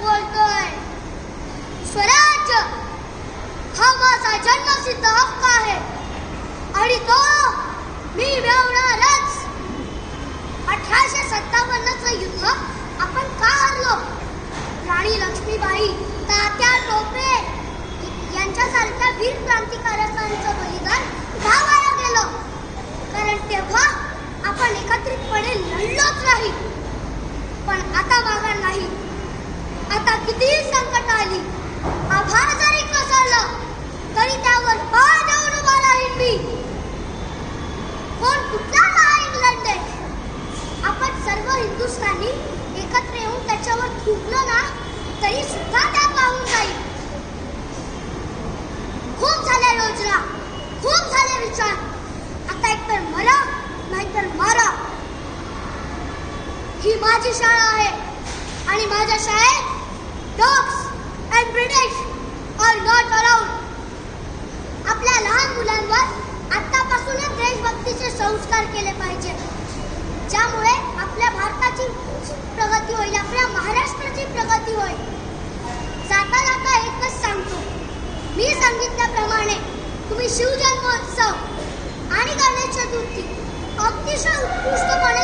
बोलतोय. स्वराज्य हा माझा जन्मसिद्ध हक्क आहे. आणि तो मी मिळवणारच. अठराशे सत्तावन्नचं युद्ध आपण का हरलो? राणी लक्ष्मीबाई तात्या टोपे यांच्यासारख्या वीर क्रांतिकारकांचं बलिदान घावायला गेलं. कारण तेव्हा आपण एकत्रितपणे लढलोच नाही. पण आता मागा नाही. ही माझी शाळा आहे. आणि माझ्या शाळेत dogs and British are not allowed आपल्या लहान मुलांवर आतापासूनच देशभक्तीचे संस्कार केले पाहिजे. ज्यामुळे आपल्या भारताची प्रगती होईल आपल्या महाराष्ट्राची प्रगती होईल. जाता जाता एकच सांगतो. मी सांगितल्याप्रमाणे तुम्ही शिवजन्मोत्सव आणि गणेश चतुर्थी अतिशय उत्कृष्टपणे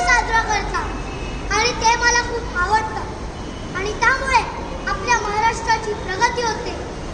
प्रगती होते.